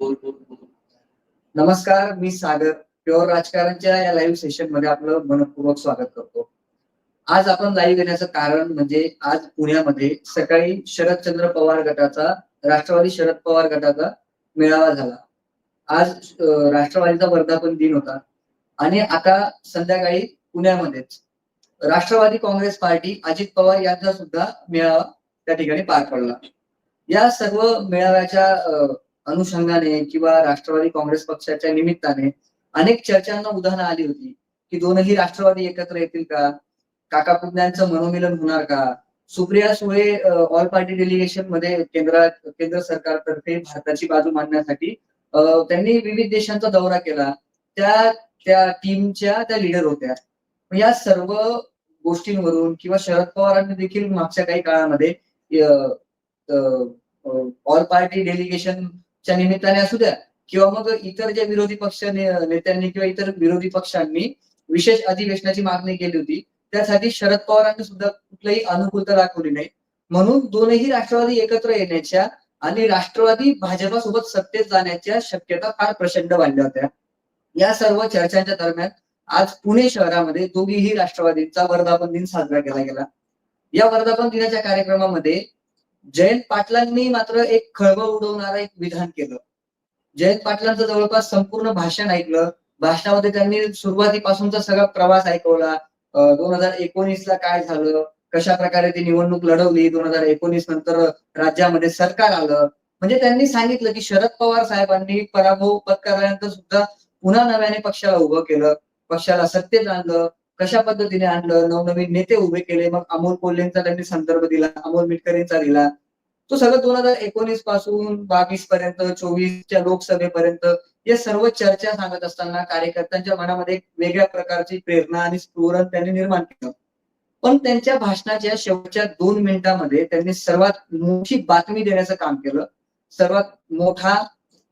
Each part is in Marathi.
बोल बोल बोल. नमस्कार मी सागर. प्युअर राजकारणच्या या लाईव्ह सेशनमध्ये आपलं मनपूर्वक स्वागत करतो. आज आपण लाईव्ह येण्याचं कारण म्हणजे आज पुण्यामध्ये सकाळी शरदचंद्र पवार गटाचा राष्ट्रवादी शरद पवार गटाचा मेळावा झाला. आज राष्ट्रवादीचा वर्धापन दिन होता. आणि आता संध्याकाळी पुण्यामध्येच राष्ट्रवादी काँग्रेस पार्टी अजित पवार यांचा सुद्धा मेळावा त्या ठिकाणी पार पडला. या सर्व मेळाव्याच्या अनुषंगाने किंवा राष्ट्रवादी काँग्रेस पक्षाच्या निमित्ताने अनेक चर्चांना उदाहरणं आली होती की दोनही राष्ट्रवादी एकत्र येतील का? काका पुतण्यांचं मनोमिलन होणार का? सुप्रिया सुळे ऑल पार्टी डेलिगेशनमध्ये केंद्र केंद्र सरकारतर्फे भारताची बाजू मांडण्यासाठी त्यांनी विविध देशांचा दौरा केला. त्या त्या टीमच्या त्या लिडर होत्या. या सर्व गोष्टींवरून किंवा शरद पवारांनी देखील मागच्या काही काळामध्ये ऑल पार्टी डेलिगेशन च्या निमित्ताने असू द्या किंवा मग इतर जे विरोधी पक्ष नेत्यांनी किंवा इतर विरोधी पक्षांनी विशेष अधिवेशनाची मागणी केली होती त्यासाठी शरद पवारांनी सुद्धा कुठलीही अनुकूलता दाखवली नाही. म्हणून दोनही राष्ट्रवादी एकत्र येण्याच्या आणि राष्ट्रवादी भाजपासोबत सत्तेत जाण्याच्या शक्यता फार प्रचंड वाढल्या होत्या. या सर्व चर्चांच्या दरम्यान आज पुणे शहरामध्ये दोघीही राष्ट्रवादींचा वर्धापन दिन साजरा केला गेला. या वर्धापन दिनाच्या कार्यक्रमामध्ये जयंत पाटलांनी मात्र एक खळबळ उडवणारं एक विधान केलं. जयंत पाटलांचं जवळपास संपूर्ण भाषण ऐकलं. भाषणामध्ये त्यांनी सुरुवातीपासूनचा सगळा प्रवास ऐकवला. दोन हजार एकोणीस ला काय झालं? कशा प्रकारे ती निवडणूक लढवली? दोन हजार एकोणीस नंतर राज्यामध्ये सरकार आलं. म्हणजे त्यांनी सांगितलं की शरद पवार साहेबांनी पराभव पत्करल्यानंतर सुद्धा पुन्हा नव्याने पक्षाला उभं केलं. पक्षाला सत्तेत आणलं. कशा पद्धतीने आणलं? नवनवीन नेते उभे केले. मग अमोल कोल्हेंचा त्यांनी संदर्भ दिला. अमोल मिटकरींचा दिला. तो सगळं दोन हजार एकोणीसपासून बावीस पर्यंत चोवीसच्या लोकसभेपर्यंत या सर्व चर्चा सांगत असताना कार्यकर्त्यांच्या मनामध्ये एक वेगळ्या प्रकारची प्रेरणा आणि स्फुरण त्यांनी निर्माण केलं. पण त्यांच्या भाषणाच्या शेवटच्या दोन मिनिटांमध्ये त्यांनी सर्वात मोठी बातमी देण्याचं काम केलं. सर्वात मोठा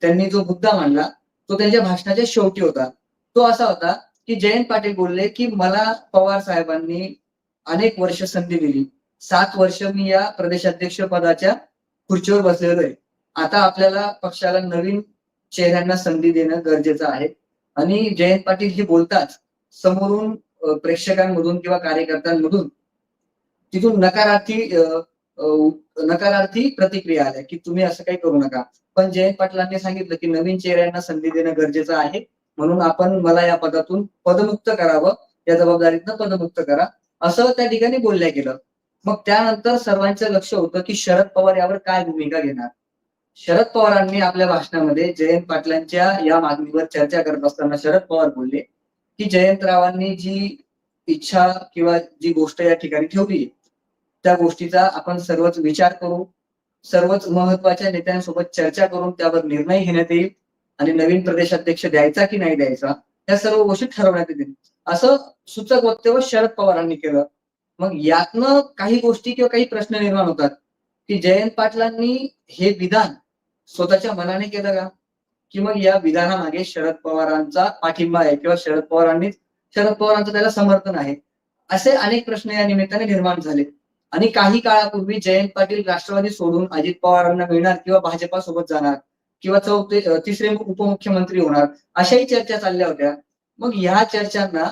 त्यांनी जो मुद्दा मांडला तो त्यांच्या भाषणाच्या शेवटी होता. तो असा होता की जयंत पाटील बोलले की मला पवार साहेबांनी अनेक वर्ष संधी दिली. सात वर्ष मी या प्रदेशाध्यक्ष पदाच्या खुर्चीवर बसलेलो आहे. आता आपल्याला पक्षाला नवीन चेहऱ्यांना संधी देणं गरजेचं आहे. आणि जयंत पाटील हे बोलताच समोरून प्रेक्षकांमधून किंवा कार्यकर्त्यांमधून तिथून नकारार्थी नकारार्थी प्रतिक्रिया आल्या की तुम्ही असं काही करू नका. पण जयंत पाटलांनी सांगितलं की नवीन चेहऱ्यांना संधी देणं गरजेचं आहे. म्हणून आपण मला या पदातून पदमुक्त करावं या जबाबदारीतनं पदमुक्त करा असं त्या ठिकाणी बोलल्या गेलं. मग त्यानंतर सर्वांचं लक्ष होतं की शरद पवार यावर काय भूमिका घेणार? शरद पवारांनी आपल्या भाषणामध्ये जयंत पाटलांच्या या मागणीवर चर्चा करत असताना शरद पवार बोलले की जयंतरावांनी जी इच्छा किंवा जी गोष्ट या ठिकाणी ठेवली त्या गोष्टीचा आपण सर्वच विचार करू सर्वच महत्त्वाच्या नेत्यांसोबत चर्चा करून त्यावर निर्णय घेण्यात येईल आणि नवीन प्रदेशाध्यक्ष द्यायचा की नाही द्यायचा या सर्व गोष्टी ठरवण्यात येतील. असं सूचक वक्तव्य शरद पवारांनी केलं. मग यातनं काही गोष्टी किंवा काही प्रश्न निर्माण होतात की जयंत पाटलांनी हे विधान स्वतःच्या मनाने केलं का? की मग या विधानामागे शरद पवारांचा पाठिंबा आहे किंवा शरद पवारांनी शरद पवारांचं त्याला समर्थन आहे असे अनेक प्रश्न या निमित्ताने निर्माण झाले. आणि काही काळापूर्वी जयंत पाटील राष्ट्रवादी सोडून अजित पवारांना मिळणार किंवा भाजपा सोबत जाणार किंवा चौथे तिसरे उपमुख्यमंत्री होणार अशाही चर्चा चालल्या होत्या. मग ह्या चर्चांना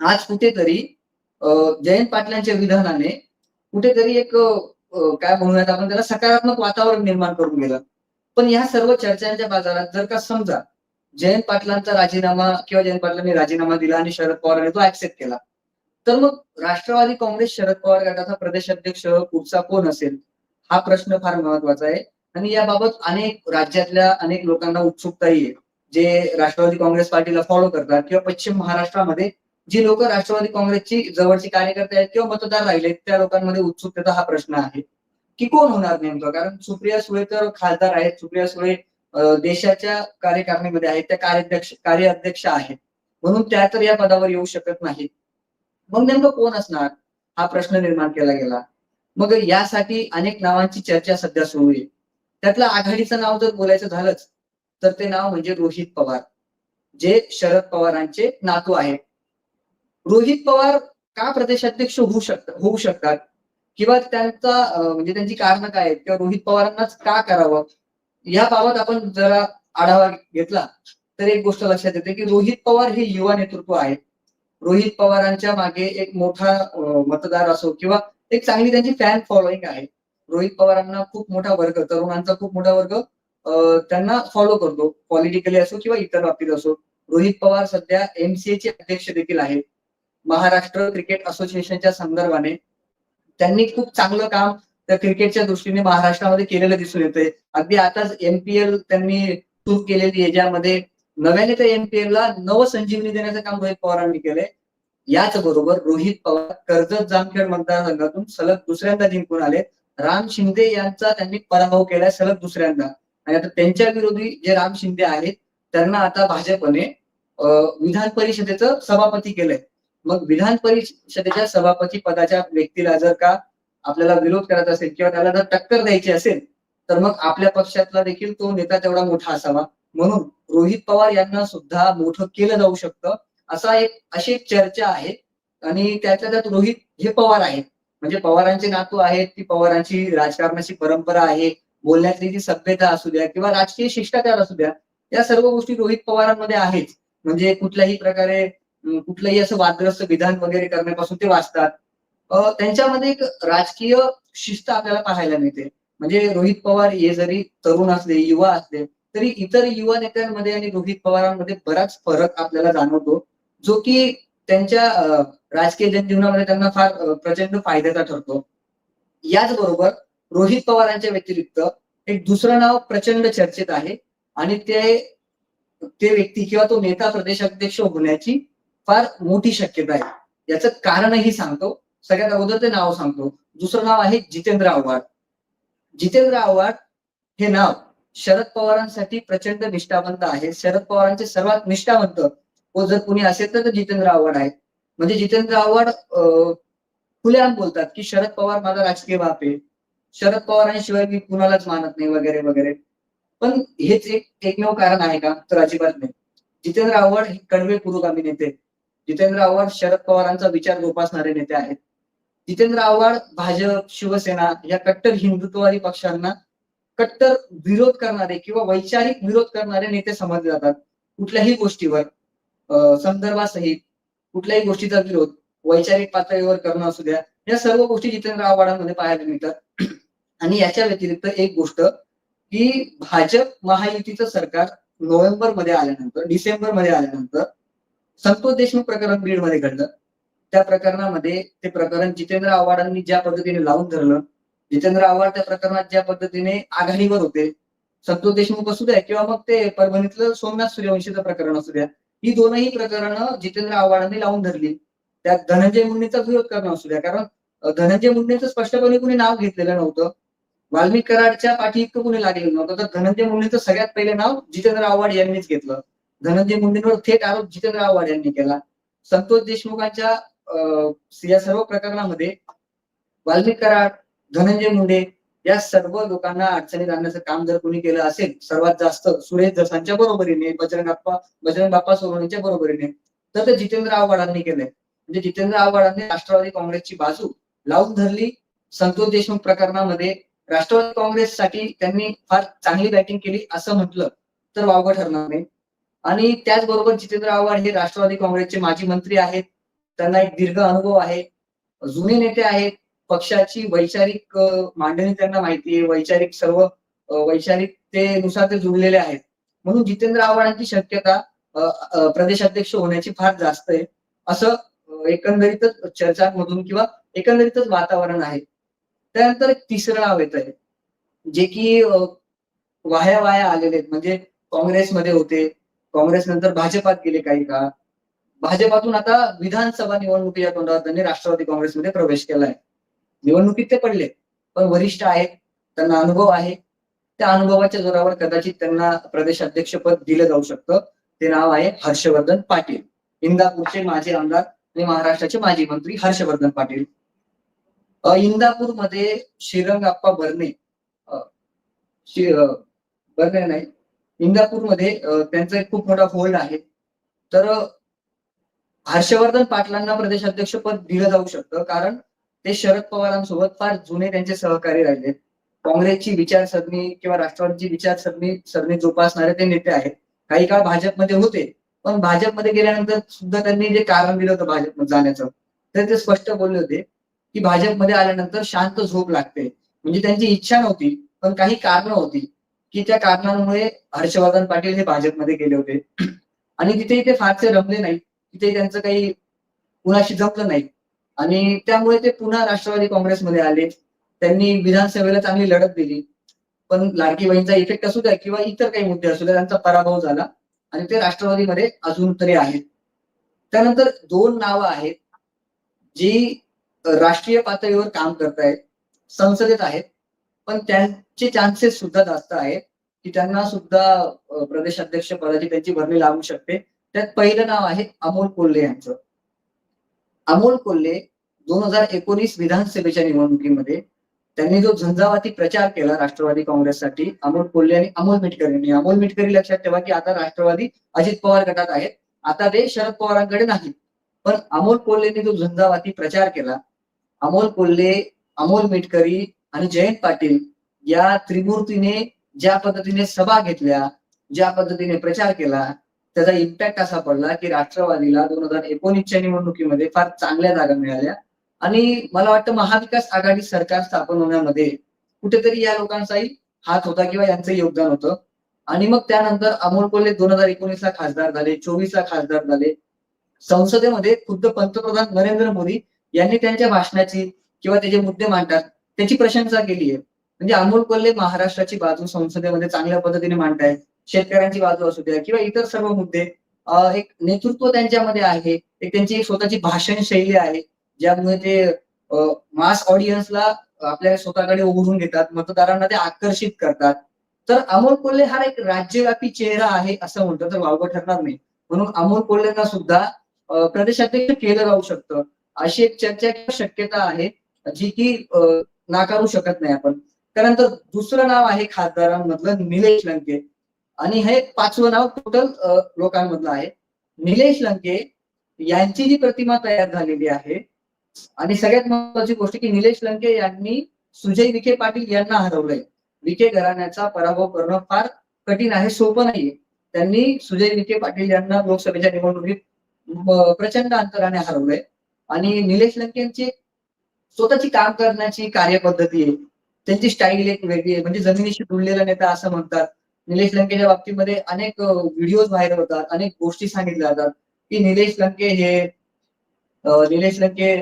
आज कुठेतरी जयंत पाटलांच्या विधानाने कुठेतरी एक काय म्हणूयात आपण त्याला सकारात्मक वातावरण निर्माण करून गेलं पण या सर्व चर्चांच्या बाजारात जर का समजा जयंत पाटलांचा राजीनामा किंवा जयंत पाटलांनी राजीनामा दिला आणि शरद पवारांनी तो ऍक्सेप्ट केला तर मग राष्ट्रवादी काँग्रेस शरद पवार गटाचा प्रदेश अध्यक्ष पुढचा कोण असेल? हा प्रश्न फार महत्त्वाचा आहे. आणि याबाबत अनेक राज्यातल्या अनेक लोकांना उत्सुकताही आहे जे राष्ट्रवादी काँग्रेस पार्टीला फॉलो करतात किंवा पश्चिम महाराष्ट्रामध्ये जी लोक राष्ट्रवादी काँग्रेसची जवळची कार्यकर्ते आहेत किंवा मतदार राहिले त्या लोकांमध्ये उत्सुकतेचा हा प्रश्न आहे. की कोण होणार नेमकं? कारण सुप्रिया सुळे तर खासदार आहेत सुप्रिया सुळे देशाच्या कार्यकारिणीमध्ये आहेत त्या कार्याध्यक्ष कार्याध्यक्ष आहेत. म्हणून त्या तर या पदावर येऊ शकत नाहीत. मग नेमकं कोण असणार? हा प्रश्न निर्माण केला गेला. मग यासाठी अनेक नावांची चर्चा सध्या सुरू आहे. त्यातलं आघाडीचं नाव जर बोलायचं झालंच तर ते नाव म्हणजे रोहित पवार जे शरद पवारांचे नातू आहेत. रोहित पवार का प्रदेशाध्यक्ष होऊ शकतात होऊ शकतात? किंवा त्यांचा म्हणजे त्यांची कारण काय आहेत? किंवा रोहित पवारांनाच का करावं? याबाबत आपण जरा आढावा घेतला तर एक गोष्ट लक्षात येते की रोहित पवार हे युवा नेतृत्व आहे रोहित पवारांच्या मागे एक मोठा मतदार असो किंवा एक चांगली त्यांची फॅन फॉलोईंग आहे. रोहित पवारांना खूप मोठा वर्ग तरुणांचा खूप मोठा वर्ग त्यांना फॉलो करतो. पॉलिटिकली असो किंवा इतर बाबतीत असो. रोहित पवार सध्या एमसीए चे अध्यक्ष देखील आहेत. महाराष्ट्र क्रिकेट असोसिएशनच्या संदर्भाने. त्यांनी खूप चांगलं काम त्या क्रिकेटच्या दृष्टीने महाराष्ट्रामध्ये केलेलं दिसून येतंय. अगदी आताच एमपीएल त्यांनी सुरू केलेली आहे ज्यामध्ये नव्याने त्या एमपीएल ला नवसंजीवनी देण्याचं काम रोहित पवारांनी केलंय. याच बरोबर रोहित पवार कर्जत जामखेड मतदारसंघातून सलग दुसऱ्यांदा जिंकून आले राम शिंदे यांचा त्यांनी पराभव केलाय सलग दुसऱ्यांदा. आणि आता त्यांच्या विरोधी जे राम शिंदे आहेत त्यांना आता भाजपने विधान परिषदेचं सभापती केलंय. मग विधान परिषदेच्या सभापती पदाच्या व्यक्तीला जर का आपल्याला विरोध करायचा असेल किंवा त्याला जर टक्कर द्यायची असेल तर मग आपल्या पक्षातला देखील तो नेता तेवढा मोठा असावा. म्हणून रोहित पवार यांना सुद्धा मोठं केलं जाऊ शकतं असा एक अशी एक चर्चा आहे. आणि त्याच्या त्यात रोहित हे पवार आहेत. म्हणजे पवारांचे नातू आहेत ती पवारांची राजकारणाची परंपरा आहे बोलण्यातली जी सभ्यता असू द्या किंवा राजकीय शिष्टाचार असू द्या या सर्व गोष्टी रोहित पवारांमध्ये आहेच म्हणजे कुठल्याही प्रकारे कुठलंही असं वादग्रस्त विधान वगैरे करण्यापासून ते वाचतात. त्यांच्यामध्ये एक राजकीय शिस्त आपल्याला पाहायला मिळते. म्हणजे रोहित पवार हे जरी तरुण असले युवा असले तरी इतर युवा नेत्यांमध्ये आणि रोहित पवारांमध्ये बराच फरक आपल्याला जाणवतो. जो की त्यांच्या राजकीय जनजीवनामध्ये त्यांना फार प्रचंड फायद्याचा ठरतो. याचबरोबर रोहित पवारांच्या व्यतिरिक्त एक दुसरं नाव प्रचंड चर्चेत आहे आणि ते ते व्यक्ती किंवा तो नेता प्रदेशाध्यक्ष होण्याची फार मोठी शक्यता आहे. याचं कारणही सांगतो. सगळ्यात अगोदर ते नाव सांगतो. दुसरं नाव आहे जितेंद्र आव्हाड. जितेंद्र आव्हाड हे नाव शरद पवारांसाठी प्रचंड निष्ठावंत आहे. शरद पवारांचे सर्वात निष्ठावंत व जर कुणी असेल तर जितेंद्र आव्हाड आहेत म्हणजे जितेंद्र आव्हाड खुलेआम बोलतात की शरद पवार माझा राजकीय बाप आहे. शरद पवारांशिवाय मी कुणालाच मानत नाही वगैरे वगैरे. पण हेच एक एकमेव कारण आहे का? तर अजिबात नाही. जितेंद्र आव्हाड हे कडवे पुरोगामी नेते जितेंद्र आव्हाड शरद पवारांचा विचार जोपासणारे नेते आहेत. जितेंद्र आव्हाड भाजप शिवसेना या कट्टर हिंदुत्ववादी पक्षांना कट्टर विरोध करणारे किंवा वैचारिक विरोध करणारे नेते समजले जातात कुठल्याही गोष्टीवर. संदर्भासहित कुठल्याही गोष्टीचा विरोध वैचारिक पातळीवर करणं असू द्या या सर्व गोष्टी जितेंद्र आव्हाडांमध्ये पाहायला मिळतात. आणि याच्या व्यतिरिक्त एक गोष्ट की भाजप महायुतीचं सरकार नोव्हेंबरमध्ये आल्यानंतर डिसेंबरमध्ये आल्यानंतर संतोष देशमुख प्रकरण बीडमध्ये घडलं. त्या प्रकरणामध्ये ते प्रकरण जितेंद्र आव्हाडांनी ज्या पद्धतीने लावून धरलं जितेंद्र आव्हाड त्या प्रकरणात ज्या पद्धतीने आघाडीवर होते संतोष देशमुख असू द्या किंवा मग ते परभणीतलं सोमनाथ सूर्यवंशीचं प्रकरण असू द्या ही दोनही प्रकरणं जितेंद्र आव्हाडांनी लावून धरली. त्यात धनंजय मुंडेचा विरोध करणं असू द्या. कारण धनंजय मुंडेचं स्पष्टपणे कुणी नाव घेतलेलं नव्हतं. वाल्मिक कराडच्या पाठी इतकं कुणी लागलेलं नव्हतं. तर धनंजय मुंडेचं सगळ्यात पहिले नाव जितेंद्र आव्हाड यांनीच घेतलं. धनंजय मुंडेंवर थेट आरोप जितेंद्र आव्हाड यांनी केला. संतोष देशमुखांच्या या सर्व प्रकरणामध्ये वाल्मिक कराड धनंजय मुंडे या सर्व लोकांना अडचणीत आणण्याचं काम जर कोणी केलं असेल सर्वात जास्त सुरेश जसांच्या बरोबरीने बजरंग बाप्पा बजरंग बाप्पा सोनवणेच्या बरोबरीने तर ते जितेंद्र आव्हाडांनी केलंय. म्हणजे जितेंद्र आव्हाडांनी राष्ट्रवादी काँग्रेसची बाजू लावून धरली. संतोष देशमुख प्रकरणामध्ये राष्ट्रवादी काँग्रेससाठी त्यांनी फार चांगली बॅटिंग केली असं म्हटलं तर वावगं ठरणार नाही. आणि त्याचबरोबर जितेंद्र आव्हाड हे राष्ट्रवादी काँग्रेसचे माजी मंत्री आहेत. त्यांना एक दीर्घ अनुभव आहे. जुने नेते आहेत. पक्षाची वैचारिक मांडणी त्यांना माहिती आहे. वैचारिक सर्व वैचारिकतेनुसार ते जुळलेले आहेत. म्हणून जितेंद्र आव्हाडांची शक्यता प्रदेशाध्यक्ष होण्याची फार जास्त आहे. असं एकंदरीतच चर्चांमधून किंवा एकंदरीतच वातावरण आहे. त्यानंतर एक तिसरं नाव येत आहे जे की वाया वाया आलेले आहेत. म्हणजे काँग्रेसमध्ये होते. काँग्रेस नंतर भाजपात गेले काही काळ. भाजपातून आता विधानसभा निवडणुकीच्या तोंडावर त्यांनी राष्ट्रवादी काँग्रेसमध्ये प्रवेश केला आहे निवडणुकीत ते पडले. पण वरिष्ठ आहेत त्यांना अनुभव आहे. त्या अनुभवाच्या जोरावर कदाचित त्यांना प्रदेशाध्यक्षपद दिलं जाऊ शकतं. ते नाव आहे हर्षवर्धन पाटील. इंदापूरचे माजी आमदार आणि महाराष्ट्राचे माजी मंत्री हर्षवर्धन पाटील. अ, इंदापूरमध्ये श्रीरंगाप्पा बर्ने बर्ने नाही इंदापूरमध्ये त्यांचा एक खूप मोठा होल्ड आहे. तर हर्षवर्धन पाटलांना प्रदेशाध्यक्षपद दिलं जाऊ शकतं. कारण ते शरद पवारांसोबत फार जुने त्यांचे सहकारी राहिले. काँग्रेसची विचारसरणी किंवा राष्ट्रवादीची विचारसरणी सरणी जोपासणारे ते नेते आहेत. काही काळ भाजपमध्ये होते पण भाजपमध्ये गेल्यानंतर सुद्धा त्यांनी जे कारण दिलं होतं भाजपमध्ये जाण्याचं तर ते स्पष्ट बोलले होते की भाजपमध्ये आल्यानंतर शांत झोप लागते. म्हणजे त्यांची इच्छा नव्हती पण काही कारणं होती की त्या कारणांमुळे हर्षवर्धन पाटील हे भाजपमध्ये गेले होते. आणि तिथे ते फारसे रमले नाही तिथे त्यांचं काही कुणाशी जमलं नाही. आणि त्यामुळे ते पुन्हा राष्ट्रवादी काँग्रेसमध्ये आले. त्यांनी विधानसभेला चांगली लढत दिली. पण लाडकीबाईंचा इफेक्ट असू द्या किंवा इतर काही मुद्दे असू द्या त्यांचा पराभव झाला आणि ते राष्ट्रवादीमध्ये अजून तरी आहेत. त्यानंतर दोन नावं आहेत जी राष्ट्रीय पातळीवर काम करतायत संसदेत आहेत पण त्यांचे चान्सेस सुद्धा जास्त आहेत की त्यांना सुद्धा प्रदेशाध्यक्ष पदाची त्यांची भरणी लागू शकते. त्यात पहिलं नाव आहे अमोल कोल्हे यांचं. अमोल कोल्हे दोन हजार एकोणीस विधानसभेच्या निवडणुकीमध्ये त्यांनी जो झंझावाती प्रचार केला राष्ट्रवादी काँग्रेससाठी अमोल कोल्हे आणि अमोल मिटकर. यांनी म्हणजे अमोल मिटकरी लक्षात ठेवा की आता राष्ट्रवादी अजित पवार गटात आहेत. आता ते शरद पवारांकडे नाही पण अमोल कोल्हेने जो झंझावाती प्रचार केला अमोल कोल्हे अमोल मिटकरी आणि जयंत पाटील या त्रिमूर्तीने ज्या पद्धतीने सभा घेतल्या ज्या पद्धतीने प्रचार केला त्याचा इम्पॅक्ट असा पडला की राष्ट्रवादीला दोन हजार एकोणीसच्या निवडणुकीमध्ये फार चांगल्या जागा मिळाल्या. आणि मला वाटतं महाविकास आघाडी सरकार स्थापन होण्यामध्ये कुठेतरी या लोकांचाही हात होता किंवा यांचं योगदान होतं. आणि मग त्यानंतर अमोल कोल्हे दोन हजार एकोणीस ला खासदार झाले चोवीस ला खासदार झाले. संसदेमध्ये खुद्द पंतप्रधान नरेंद्र मोदी यांनी त्यांच्या भाषणाची किंवा त्याचे मुद्दे मांडतात त्याची प्रशंसा केली आहे. म्हणजे अमोल कोल्हे महाराष्ट्राची बाजू संसदेमध्ये चांगल्या पद्धतीने मांडतायत. शेतकऱ्यांची बाजू असू द्या किंवा इतर सर्व मुद्दे एक नेतृत्व त्यांच्यामध्ये आहे एक त्यांची एक स्वतःची भाषण शैली आहे ज्यामुळे ते मास ऑडियन्सला आपल्या स्वतःकडे ओढून घेतात मतदारांना ते आकर्षित करतात. तर अमोल कोल्हे हा एक राज्यव्यापी चेहरा आहे असं म्हणतो तर वावगं ठरणार नाही. म्हणून अमोल कोल्हेंना सुद्धा प्रदेशाध्यक्ष केलं जाऊ शकतं अशी एक चर्चा शक्यता आहे जी की नाकारू शकत नाही आपण. त्यानंतर दुसरं नाव आहे खासदारांमधलं निलेश लंके. आणि हे पाचवं नाव टोटल लोकांमधलं आहे. निलेश लंके यांची जी प्रतिमा तयार झालेली आहे. आणि सगळ्यात महत्वाची गोष्ट की निलेश लंके यांनी सुजय विखे पाटील यांना हरवलंय. विखे घराण्याचा पराभव करणं फार कठीण आहे सोपं नाहीये. त्यांनी सुजय विखे पाटील यांना लोकसभेच्या निवडणुकीत प्रचंड अंतराने हरवलंय. आणि निलेश लंकेंची स्वतःची काम करण्याची कार्यपद्धती आहे. त्यांची स्टाईल एक वेगळी आहे. म्हणजे जमिनीशी जुळलेला नेता असं म्हणतात. निलेश लंकेच्या बाबतीमध्ये अनेक व्हिडिओ व्हायरल होतात अनेक गोष्टी सांगितल्या जातात. की निलेश लंके हे Nilesh Lanke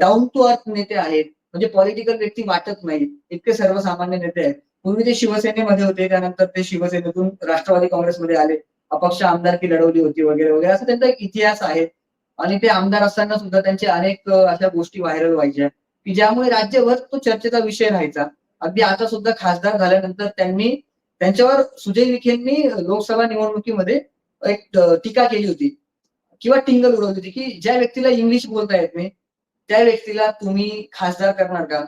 down to earth नेते आहेत. म्हणजे पॉलिटिकल व्यक्ती वाटत नाही इतके सर्वसामान्य नेते आहेत. पूर्वी ते शिवसेनेमध्ये होते त्यानंतर ते शिवसेनेतून राष्ट्रवादी काँग्रेसमध्ये आले. अपक्ष आमदारकी लढवली होती वगैरे वगैरे. असं त्यांचा एक इतिहास आहे. आणि ते आमदार असताना सुद्धा त्यांचे अनेक अशा गोष्टी व्हायरल व्हायच्या. की ज्यामुळे राज्यभर तो चर्चेचा विषय राहायचा. अगदी आता सुद्धा खासदार झाल्यानंतर त्यांनी त्यांच्यावर सुजय विखेंनी लोकसभा निवडणुकीमध्ये एक टीका केली होती. किंवा टिंगल उडवली होती की ज्या व्यक्तीला इंग्लिश बोलता येत नाही त्या व्यक्तीला तुम्ही खासदार करणार का?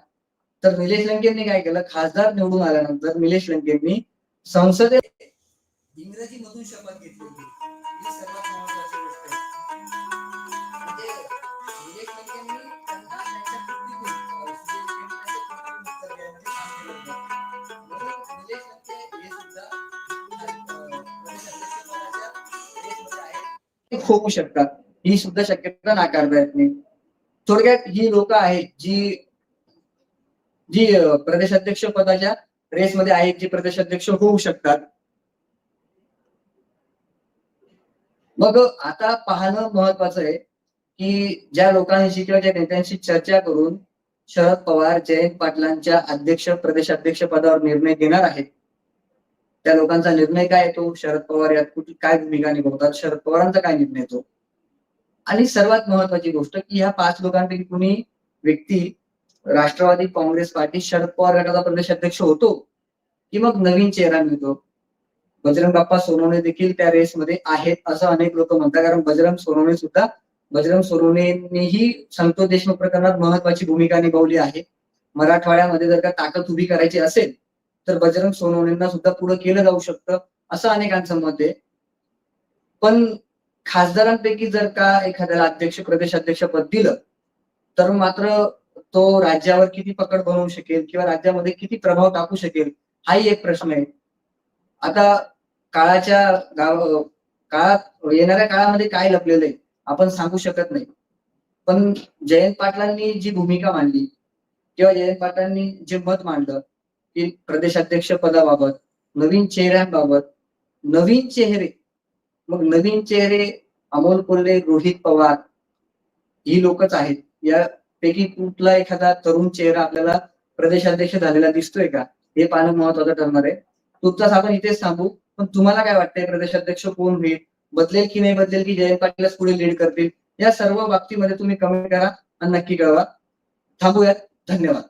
तर निलेश लंकेंनी काय केलं? खासदार निवडून आल्यानंतर निलेश लंकेंनी संसदेत इंग्रजी मधून शपथ घेतली होती. ही सर्वात महत्वाची गोष्ट आहे. म्हणजे निलेश लंकेंनी होऊ शकतात. ही सुद्धा शक्यता नाकारता येत नाही. थोडक्यात ही लोक आहेत जी जी प्रदेशाध्यक्ष पदाच्या रेसमध्ये आहेत जी प्रदेशाध्यक्ष होऊ शकतात. मग आता पाहणं महत्वाचं आहे की ज्या लोकांशी किंवा ज्या नेत्यांशी चर्चा करून शरद पवार जयंत पाटलांच्या अध्यक्ष प्रदेशाध्यक्ष पदावर निर्णय घेणार आहेत. त्या लोकांचा निर्णय काय येतो? शरद पवार यात कुठे काय भूमिका निभावतात? शरद पवारांचा काय निर्णय येतो? आणि सर्वात महत्वाची गोष्ट की ह्या पाच लोकांपैकी कुणी व्यक्ती राष्ट्रवादी काँग्रेस पार्टी शरद पवार गटाचा प्रदेश अध्यक्ष होतो की मग नवीन चेहरा मिळतो. बजरंग बाप्पा सोनवणे देखील त्या रेसमध्ये आहेत असं अनेक लोक म्हणतात. कारण बजरंग सोनवणे सुद्धा बजरंग सोनवणेनेही संतोष देशमुख प्रकरणात महत्वाची भूमिका निभावली आहे. मराठवाड्यामध्ये जर का ताकद उभी करायची असेल तर बजरंग सोनवणेंना सुद्धा पुढे केलं जाऊ शकतं असं अनेकांचं मत आहे. पण खासदारांपैकी जर का एखाद्याला अध्यक्ष प्रदेश अध्यक्ष पद दिलं तर मात्र तो राज्यावर किती पकड बनवू शकेल किंवा राज्यामध्ये किती प्रभाव टाकू शकेल हाही एक प्रश्न आहे. आता काळाच्या गाव काळात येणाऱ्या काळामध्ये काय लपलेलं आहे आपण सांगू शकत नाही. पण जयंत पाटलांनी जी भूमिका मांडली किंवा जयंत पाटलांनी जे मत मांडलं की प्रदेशाध्यक्ष पदाबाबत नवीन चेहऱ्यांबाबत नवीन चेहरे मग नवीन चेहरे अमोल कोल्हे रोहित पवार ही लोकच आहेत. यापैकी कुठला एखादा तरुण चेहरा आपल्याला प्रदेशाध्यक्ष झालेला दिसतोय का? हे पाहणं महत्वाचं ठरणार आहे. तुमचाच आपण इथेच थांबू पण तुम्हाला काय वाटतंय प्रदेशाध्यक्ष कोण होईल? बदलेल की नाही बदलेल की जयंत पाटीलच पुढे लीड करतील? या सर्व बाबतीमध्ये तुम्ही कमेंट करा आणि नक्की कळवा. थांबूयात. धन्यवाद.